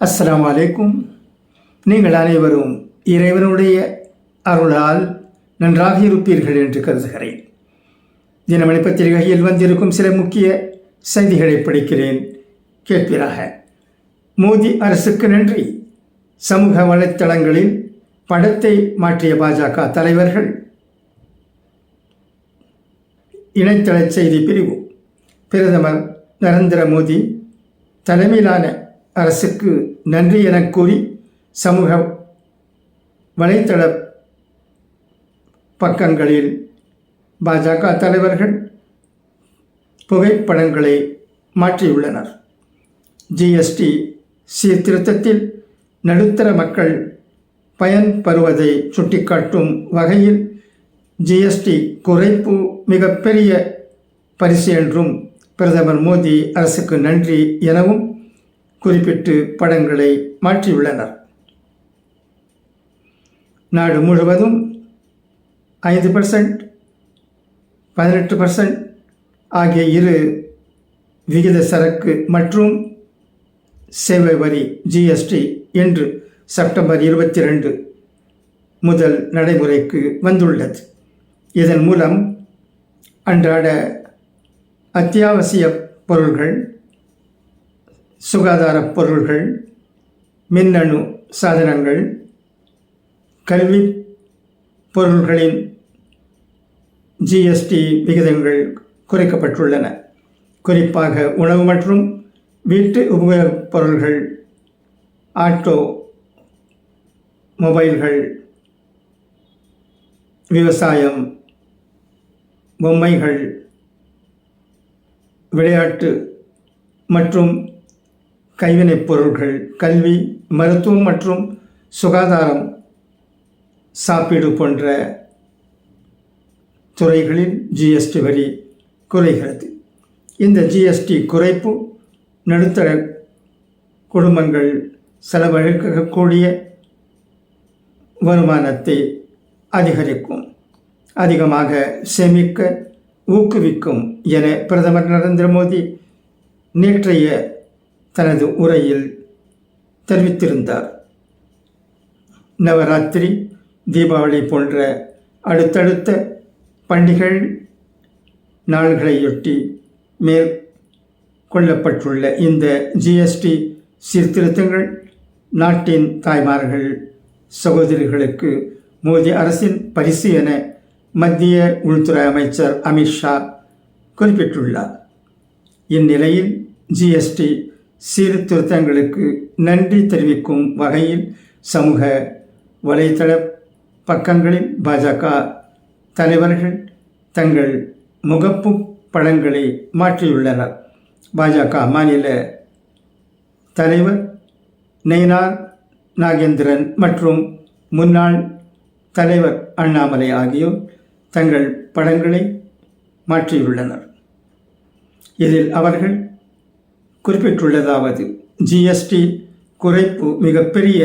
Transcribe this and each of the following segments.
அஸ்லாம் வலைக்கும் நீங்கள் அனைவரும் இறைவனுடைய அருளால் நன்றாக இருப்பீர்கள் என்று கருதுகிறேன். தினமணி பத்திரிகையில் வந்திருக்கும் சில முக்கிய செய்திகளை படிக்கிறேன். கேட்பீராக மோடி அரசுக்கு நன்றி. சமூக வலைத்தளங்களில் படத்தை மாற்றிய பாஜக தலைவர்கள். இணையதள செய்தி பிரிவு. பிரதமர் நரேந்திர மோடி தலைமையிலான அரசுக்கு நன்றி என கூறி சமூக வலைத்தள பக்கங்களில் பாஜக தலைவர்கள் புகைப்படங்களை மாற்றியுள்ளனர். ஜிஎஸ்டி சீர்திருத்தத்தில் நடுத்தர மக்கள் பயன்பெறுவதை சுட்டிக்காட்டும் வகையில் ஜிஎஸ்டி குறைப்பு மிகப்பெரிய பரிசு என்றும் பிரதமர் மோடி அரசுக்கு நன்றி எனவும் குறிப்பிட்டு படங்களை மாற்றியுள்ளனர். நாடு முழுவதும் ஐந்து பர்சன்ட் பதினெட்டு பர்சன்ட் ஆகிய இரு விகித சரக்கு மற்றும் சேவை வரி ஜிஎஸ்டி என்று செப்டம்பர் இருபத்தி ரெண்டு முதல் நடைமுறைக்கு வந்துள்ளது. இதன் மூலம் அன்றாட அத்தியாவசிய பொருள்கள் சுகாதார பொருள்கள் மின்னணு சாதனங்கள் கல்வி பொருள்களின் ஜிஎஸ்டி விகிதங்கள் குறைக்கப்பட்டுள்ளன. குறிப்பாக உணவு மற்றும் வீட்டு உபயோகப் பொருள்கள் ஆட்டோ மொபைல்கள் விவசாயம் பொம்மைகள் விளையாட்டு மற்றும் கைவினைப் பொருட்கள் கல்வி மருத்துவம் மற்றும் சுகாதாரம் சாப்பீடு போன்ற துறைகளில் ஜிஎஸ்டி வரி குறைகிறது. இந்த ஜிஎஸ்டி குறைப்பு நடுத்தர குடும்பங்கள் செலவழிக்கக்கூடிய வருமானத்தை அதிகரிக்கும். அதிகமாக சேமிக்க ஊக்குவிக்கும் என பிரதமர் நரேந்திர மோடி நேற்றைய தனது உரையில் தெரிவித்திருந்தார். நவராத்திரி தீபாவளி போன்ற அடுத்தடுத்த பண்டிகள் நாள்களையொட்டி மேற்கொள்ளப்பட்டுள்ள இந்த ஜிஎஸ்டி சீர்திருத்தங்கள் நாட்டின் தாய்மார்கள் சகோதரிகளுக்கு மோடி அரசின் பரிசு என மத்திய உள்துறை அமைச்சர் அமித்ஷா குறிப்பிட்டுள்ளார். இந்நிலையில் ஜிஎஸ்டி சீர்திருத்தங்களுக்கு நன்றி தெரிவிக்கும் வகையில் சமூக வலைத்தள பக்கங்களில் பாஜக தலைவர்கள் தங்கள் முகப்பு படங்களை மாற்றியுள்ளனர். பாஜக மாநில தலைவர் நெய்னார் நாகேந்திரன் மற்றும் முன்னாள் தலைவர் அண்ணாமலை ஆகியோர் தங்கள் படங்களை மாற்றியுள்ளனர். இதில் அவர்கள் குறிப்பிட்டுள்ளதாவது ஜிஎஸ்டி குறைப்பு மிகப்பெரிய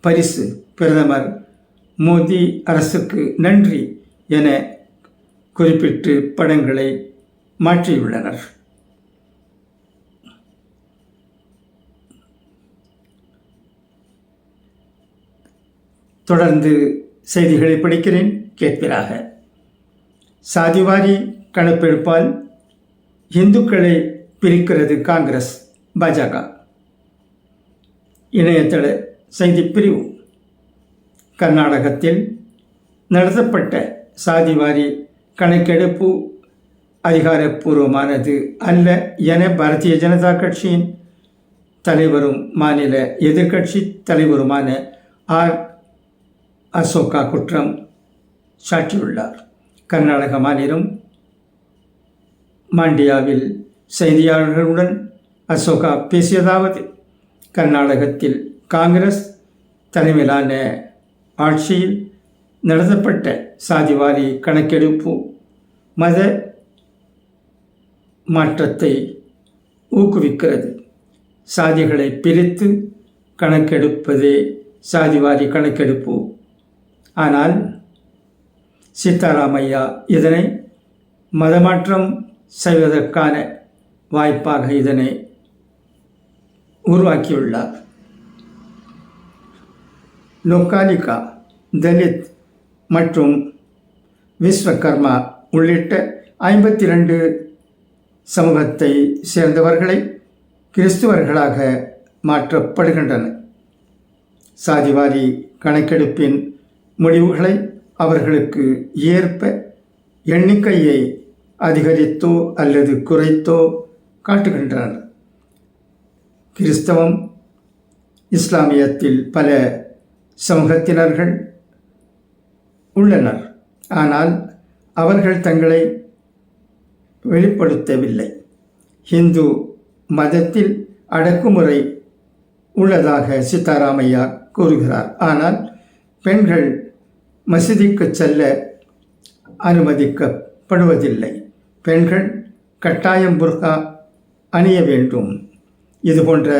பரிசு பிரதமர் மோடி அரசுக்கு நன்றி என குறிப்பிட்டு படங்களை மாற்றியுள்ளனர். தொடர்ந்து செய்திகளை படிக்கிறேன் கேட்பீராக. சாதிவாரி கணப்பெடுப்பால் இந்துக்களை பிரிக்கிறது காங்கிரஸ் பாஜக. இணையதள செய்தி பிரிவு. கர்நாடகத்தில் நடத்தப்பட்ட சாதிவாரி கணக்கெடுப்பு அதிகாரப்பூர்வமானது அல்ல என பாரதிய ஜனதா கட்சியின் தலைவரும் மாநில எதிர்க்கட்சி தலைவருமான ஆர். அசோகா குற்றம் சாட்டியுள்ளார். கர்நாடக மாநிலம் மாண்டியாவில் செய்தியாளர்களுடன் அசோகா பேசியதாவது கர்நாடகத்தில் காங்கிரஸ் தலைமையிலான ஆட்சியில் நடத்தப்பட்ட சாதிவாரி கணக்கெடுப்பு மத மாற்றத்தை ஊக்குவிக்கிறது. சாதிகளை பிரித்து கணக்கெடுப்பதே சாதிவாரி கணக்கெடுப்பு. ஆனால் சீதாராமையா இதனை மதமாற்றம் செய்வதற்கான வாய்ப்பாக இதனை உருவாக்கியுள்ளார். லோகாலிகா தலித் மற்றும் விஸ்வகர்மா உள்ளிட்ட ஐம்பத்தி ரெண்டு சமூகத்தை சேர்ந்தவர்களை கிறிஸ்துவர்களாக மாற்றப்படுகின்றன. சாதிவாரி கணக்கெடுப்பின் முடிவுகளை அவர்களுக்கு ஏற்ப எண்ணிக்கையை அதிகரித்தோ அல்லது குறைத்தோ காட்டுகின்றனர் கிறிஸ்தவம் இஸ்லாமியத்தில் பல சமூகத்தினர்கள் உள்ளனர். ஆனால் அவர்கள் தங்களை வெளிப்படுத்தவில்லை. ஹிந்து மதத்தில் அடக்குமுறை உள்ளதாக சித்தாராமையா கூறுகிறார். ஆனால் பெண்கள் மசிதிக்கு செல்ல அனுமதிக்கப்படுவதில்லை. பெண்கள் கட்டாயம் புர்கா அணிய வேண்டும். இது போன்ற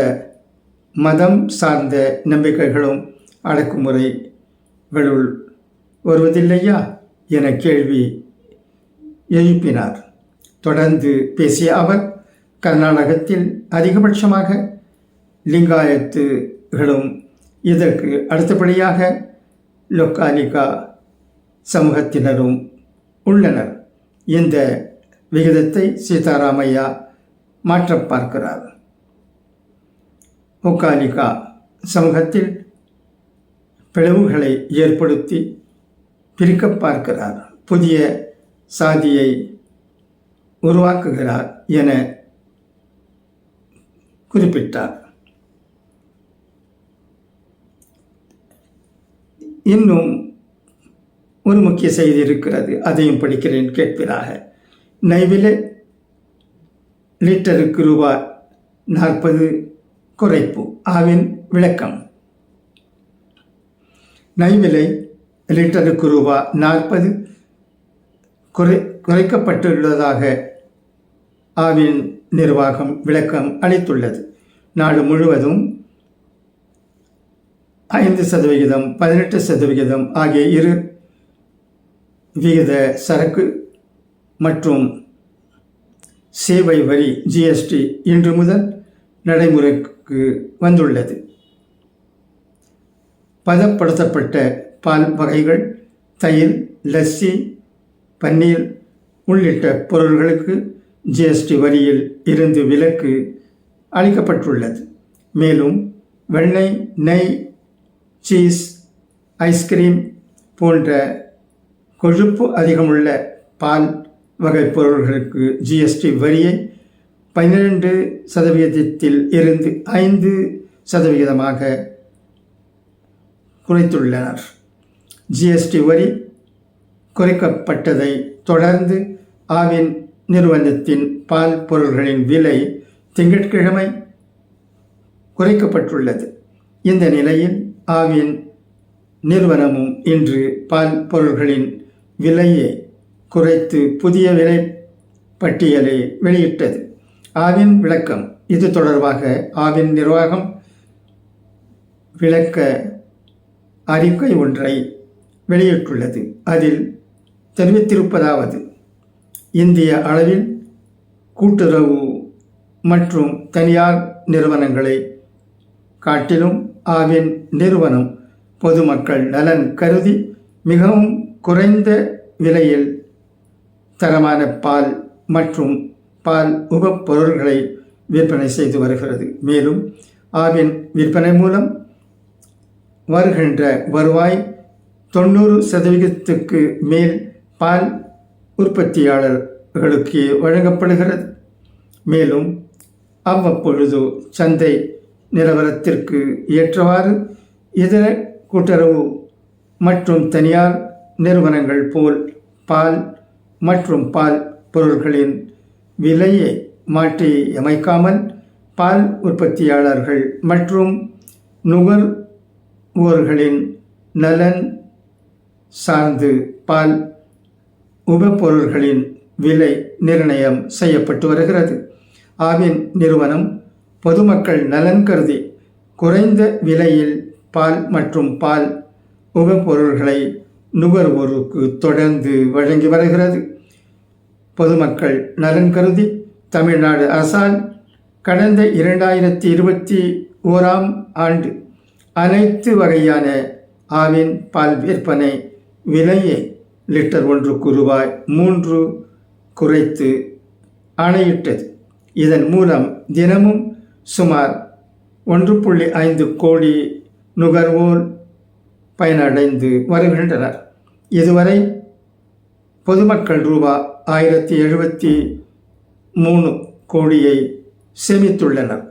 மதம் சார்ந்த நம்பிக்கைகளும் அடக்குமுறைகளுள் வருவதில்லையா என கேள்வி எழுப்பினார். தொடர்ந்து பேசிய அவர் கர்நாடகத்தில் அதிகபட்சமாக லிங்காயத்துகளும் இதற்கு அடுத்தபடியாக லொக்காலிகா சமூகத்தினரும் உள்ளனர். இந்த விகிதத்தை சீதாராமையா மாற்ற பார்க்கிறார். ஒக்காலிகா சமூகத்தில் பிளவுகளை ஏற்படுத்தி பிரிக்க பார்க்கிறார். புதிய சாதியை உருவாக்குகிறார் என குறிப்பிட்டார். இன்னும் ஒரு முக்கிய செய்தி இருக்கிறது. அதையும் படிக்கிறேன் கேட்பதாக நைவிலே லிட்டருக்கு ரூபாய் நாற்பது குறைப்பு. ஆவின் விளக்கம். நைவிலை லிட்டருக்கு ரூபா நாற்பது குறை குறைக்கப்பட்டுள்ளதாக ஆவின் நிர்வாகம் விளக்கம் அளித்துள்ளது. நாடு முழுவதும் ஐந்து சதவிகிதம் பதினெட்டு சதவிகிதம் ஆகிய இரு விகித சரக்கு மற்றும் சேவை வரி ஜிஎஸ்டி இன்று முதல் நடைமுறைக்கு வந்துள்ளது. பதப்படுத்தப்பட்ட பால் வகைகள் தயிர் லஸ்ஸி பன்னீர் உள்ளிட்ட பொருள்களுக்கு ஜிஎஸ்டி வரியில் இருந்து விலக்கு அளிக்கப்பட்டுள்ளது. மேலும் வெண்ணெய் நெய் சீஸ் ஐஸ்கிரீம் போன்ற கொழுப்பு அதிகமுள்ள பால் வகை பொருள்களுக்கு ஜிஎஸ்டி வரியை பன்னிரண்டு சதவிகிதத்தில் இருந்து ஐந்து சதவிகிதமாக குறைத்துள்ளனர். ஜிஎஸ்டி வரி குறைக்கப்பட்டதை தொடர்ந்து ஆவின் நிறுவனத்தின் பால் பொருள்களின் விலை திங்கட்கிழமை குறைக்கப்பட்டுள்ளது. இந்த நிலையில் ஆவின் நிறுவனமும் இன்று பால் பொருள்களின் விலையை குறைத்து புதிய விலை பட்டியலை வெளியிட்டது. ஆவின் விளக்கம். இது தொடர்பாக ஆவின் நிர்வாகம் விளக்க அறிக்கை ஒன்றை வெளியிட்டுள்ளது. அதில் தெரிவித்திருப்பதாவது இந்திய அளவில் கூட்டுறவு மற்றும் தனியார் நிறுவனங்களை காட்டிலும் ஆவின் நிறுவனம் பொதுமக்கள் நலன் கருதி மிகவும் குறைந்த விலையில் தரமான பால் மற்றும் பால் உபப்பொருள்களை விற்பனை செய்து வருகிறது. மேலும் ஆவின் விற்பனை மூலம் வருகின்ற வருவாய் தொண்ணூறு சதவிகிதத்துக்கு மேல் பால் உற்பத்தியாளர்களுக்கு வழங்கப்படுகிறது. மேலும் அவ்வப்பொழுது சந்தை நிலவரத்திற்கு ஏற்றவாறு இதர கூட்டுறவு மற்றும் தனியார் நிறுவனங்கள் போல் பால் மற்றும் பால் பொருள்களின் விலையை மாற்றி அமைக்காமல் பால் உற்பத்தியாளர்கள் மற்றும் நுகர்வோர்களின் நலன் சார்ந்து பால் உபப்பொருள்களின் விலை நிர்ணயம் செய்யப்பட்டு வருகிறது. ஆவின் நிறுவனம் பொதுமக்கள் நலன் கருதி குறைந்த விலையில் பால் மற்றும் பால் உபப்பொருள்களை நுகர்வோருக்கு தொடர்ந்து வழங்கி வருகிறது. பொதுமக்கள் நலன் கருதி தமிழ்நாடு அரசால் கடந்த இரண்டாயிரத்தி இருபத்தி ஓராம் ஆண்டு அனைத்து வகையான ஆவின் பால் விற்பனை விலையை லிட்டர் ஒன்றுக்கு ரூபாய் மூன்று குறைத்து ஆணையிட்டது. இதன் மூலம் தினமும் சுமார் ஒன்று புள்ளி ஐந்து கோடி நுகர்வோர் பயனடைந்து வருகின்றனர். இதுவரை பொதுமக்கள் ரூபா ஆயிரத்தி எழுபத்தி மூணு கோடியை சேமித்துள்ளனர்.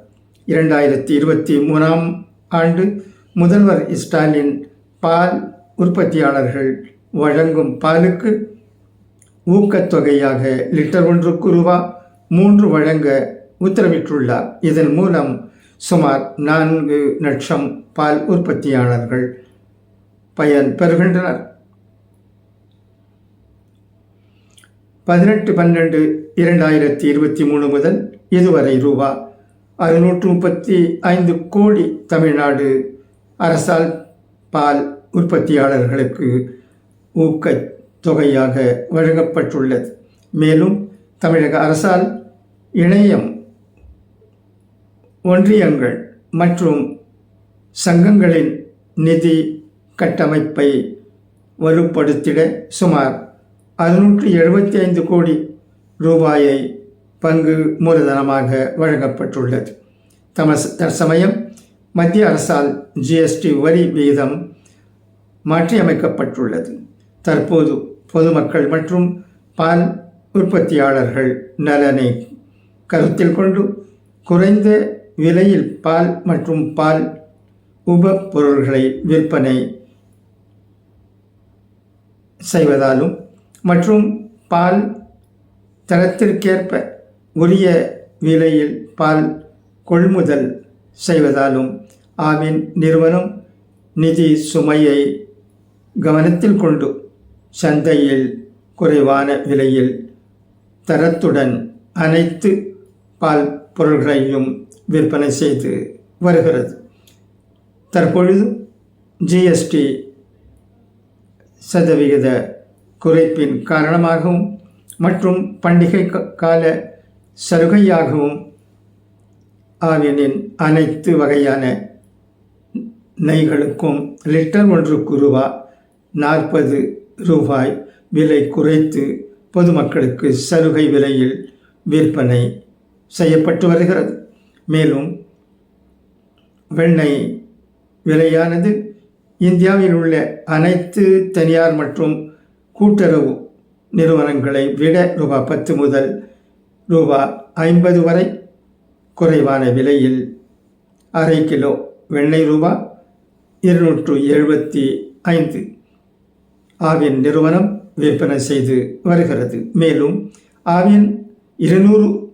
இரண்டாயிரத்தி இருபத்தி மூணாம் ஆண்டு முதல்வர் ஸ்டாலின் பால் உற்பத்தியாளர்கள் வழங்கும் பாலுக்கு ஊக்கத்தொகையாக லிட்டர் ஒன்றுக்கு ரூபா மூன்று வழங்க உத்தரவிட்டுள்ளார். இதன் மூலம் சுமார் நான்கு லட்சம் பால் உற்பத்தியாளர்கள் பயன் பெறுகின்றனர். பதினெட்டு பன்னெண்டு இரண்டாயிரத்தி இருபத்தி மூணு முதல் இதுவரை ரூபா அறுநூற்று முப்பத்தி ஐந்து கோடி தமிழ்நாடு அரசால் பால் உற்பத்தியாளர்களுக்கு ஊக்கத் தொகையாக வழங்கப்பட்டுள்ளது. மேலும் தமிழக அரசால் இணையம் ஒன்றியங்கள் மற்றும் சங்கங்களின் நிதி கட்டமைப்பை வலுப்படுத்திட சுமார் அறுநூற்றி எழுபத்தி ஐந்து கோடி ரூபாயை பங்கு மூலதனமாக வழங்கப்பட்டுள்ளது. தமஸ் தற்சமயம் மத்திய அரசால் ஜிஎஸ்டி வரி விகிதம் மாற்றியமைக்கப்பட்டுள்ளது. தற்போது பொதுமக்கள் மற்றும் பால் உற்பத்தியாளர்கள் நலனை கருத்தில் கொண்டு குறைந்த விலையில் பால் மற்றும் பால் உப பொருள்களை விற்பனை செய்வதாலும் மற்றும் பால் தரத்திற்கேற்ப உரிய விலையில் பால் கொள்முதல் செய்வதாலும் ஆவின் நிறுவனம் நிதி சுமையை கவனத்தில் கொண்டு சந்தையில் குறைவான விலையில் தரத்துடன் அனைத்து பால் பொருள்களையும் விற்பனை செய்து வருகிறது. தற்பொழுது ஜிஎஸ்டி சதவிகித குறைப்பின் காரணமாகவும் மற்றும் பண்டிகை கால சலுகையாகவும் ஆவியனின் அனைத்து வகையான நெய்களுக்கும் லிட்டர் ஒன்றுக்கு ரூபா நாற்பது ரூபாய் விலை குறைத்து பொதுமக்களுக்கு சலுகை விலையில் விற்பனை செய்யப்பட்டு வருகிறது. மேலும் வெண்ணெய் விலையானது இந்தியாவில் உள்ள அனைத்து தனியார் மற்றும் கூட்டுறவு நிறுவனங்களை விட ரூபா பத்து முதல் ரூபா ஐம்பது வரை குறைவான விலையில் அரை கிலோ வெண்ணெய் ரூபா இருநூற்று எழுபத்தி ஐந்து ஆவின் நிறுவனம் விற்பனை செய்து வருகிறது. மேலும் ஆவின் இருநூறு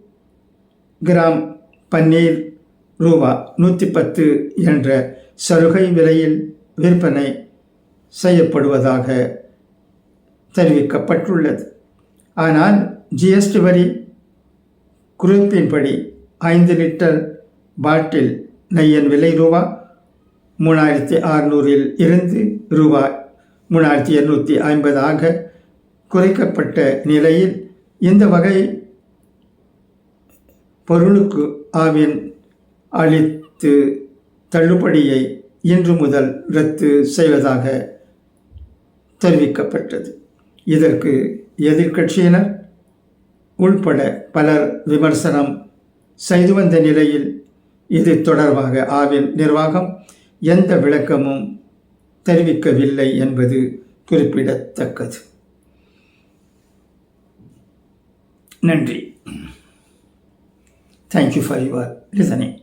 கிராம் பன்னீர் ரூபா நூற்றி பத்து என்ற சலுகை விலையில் விற்பனை செய்யப்படுவதாக தெரிவிக்கப்பட்டுள்ளது. ஆனால் ஜிஎஸ்டி வரி குறிப்பின்படி ஐந்து லிட்டர் பாட்டில் நெய்யன் விலை ரூபா மூணாயிரத்தி அறுநூறில் இருந்து ரூபாய் மூணாயிரத்தி எண்ணூற்றி ஐம்பதாக குறைக்கப்பட்ட நிலையில் இந்த வகை பொருளுக்கு ஆவின் அளித்து தள்ளுபடியை இன்று முதல் ரத்து செய்வதாக தெரிவிக்கப்பட்டது. இதற்கு எதிர்கட்சியினர் உள்பட பலர் விமர்சனம் செய்து வந்த நிலையில் இது தொடர்பாக ஆவின் நிர்வாகம் எந்த விளக்கமும் தெரிவிக்கவில்லை என்பது குறிப்பிடத்தக்கது. நன்றி. Thank you for your listening